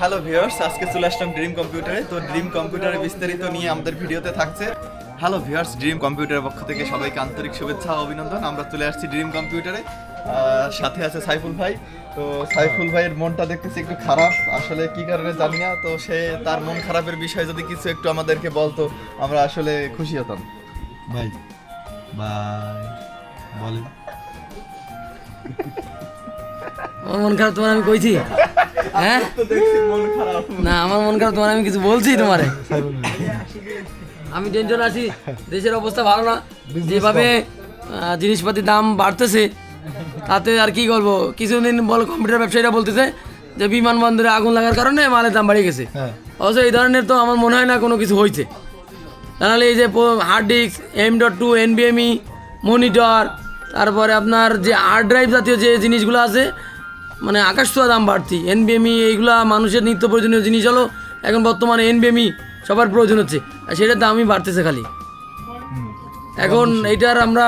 Hello viewers আজকে চলে আসলাম dream কম্পিউটারে তো ড্রিম কম্পিউটারের বিস্তারিত নিয়ে আমাদের ভিডিওতে থাকছে। হ্যালো ভিউয়ার্স ড্রিম কম্পিউটারের পক্ষ থেকে সবাইকে আন্তরিক শুভেচ্ছা অভিনন্দন। আমরা চলে আসছি ড্রিম কম্পিউটারে সাথে আছে সাইফুল ভাই। তো সাইফুল ভাইয়ের মনটা দেখতেছি একটু খারাপ। আসলে কি কারণে জানি না। তো সে তার মন খারাপের বিষয়ে যদি কিছু একটু আমাদেরকে বলতো আমরা আসলে খুশি হতাম। ভাই বাই বলেন। আমার মন খারাপ তোমার আমি কইছি? হ্যাঁ? মন খারাপ না আমার মন খারাপ তোমার আমি কিছু বলছি তোমারে। আমি টেনশন আছি দেশের অবস্থা ভালো না। যেভাবে জিনিসপাতির দাম বাড়তেছে তাতে আর কি করব? কিছুদিন বল কম্পিউটার ব্যবসায়ীরা বলতেছে যে বিমানবন্দরে আগুন লাগার কারণে মালের দাম বাড়িয়ে গেছে। হ্যাঁ। অবশ্য এই ধরনের তো আমার মনে হয় না কোনো কিছু হয়েছে তাহলে এই যে hard disk M dot two এনবিএমই monitor তারপরে আপনার যে হার্ড ড্রাইভ জাতীয় যে জিনিসগুলো আছে মানে আকাশ ছোঁয়া দাম বাড়তি। এনবিএমই এইগুলা মানুষের নিত্য প্রয়োজনীয় জিনিস হলো এখন বর্তমানে এনবিএমই সবার প্রয়োজন হচ্ছে আর সেটার দামই বাড়তেছে খালি। এখন এইটার আমরা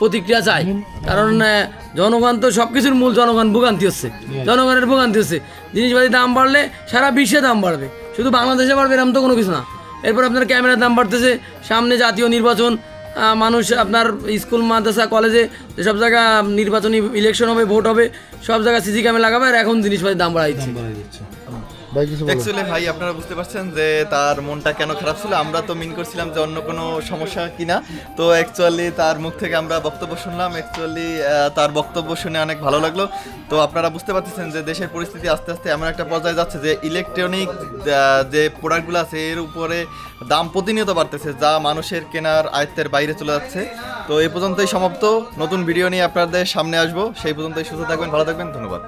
প্রতিক্রিয়া চাই কারণ জনগণ তো সব কিছুর মূল জনগণ ভোগান্তি হচ্ছে। জনগণের ভোগান্তি হচ্ছে। জিনিসপাতির দাম বাড়লে সারা বিশ্বে দাম বাড়বে। শুধু বাংলাদেশে বাড়বে এরকম তো কোনো কিছু না। এরপর আপনার ক্যামেরার দাম বাড়তেছে সামনে জাতীয় নির্বাচন মানুষ আপনার স্কুল মাদ্রাসা কলেজে সব জায়গা নির্বাচনী ইলেকশন হবে ভোট হবে সব জায়গায় সিসি ক্যামেরা লাগাবে আর এখন জিনিসপাতির দাম বাড়াই দিচ্ছে। বাড়াই দিচ্ছে। অ্যাকচুয়ালি ভাই, আপনারা বুঝতে পারছেন যে তার মনটা কেন খারাপ ছিল। আমরা তো মিন করছিলাম যে অন্য কোনো সমস্যা কিনা। তো অ্যাকচুয়ালি তার মুখ থেকে আমরা বক্তব্য শুনলাম। অ্যাকচুয়ালি তার বক্তব্য শুনে অনেক ভালো লাগল। তো আপনারা বুঝতে পারতেছেন যে দেশের পরিস্থিতি আস্তে আস্তে এমন একটা পর্যায়ে যাচ্ছে যে ইলেকট্রনিক যে প্রোডাক্টগুলো আছে, এর উপরে দাম প্রতিনিয়ত বাড়তেছে, যা মানুষের কেনার আয়ত্তের বাইরে চলে যাচ্ছে। তো এই পর্যন্তই সমাপ্ত। নতুন ভিডিও নিয়ে আপনাদের সামনে আসব। সেই পর্যন্তই সুস্থ থাকবেন, ভালো থাকবেন। ধন্যবাদ।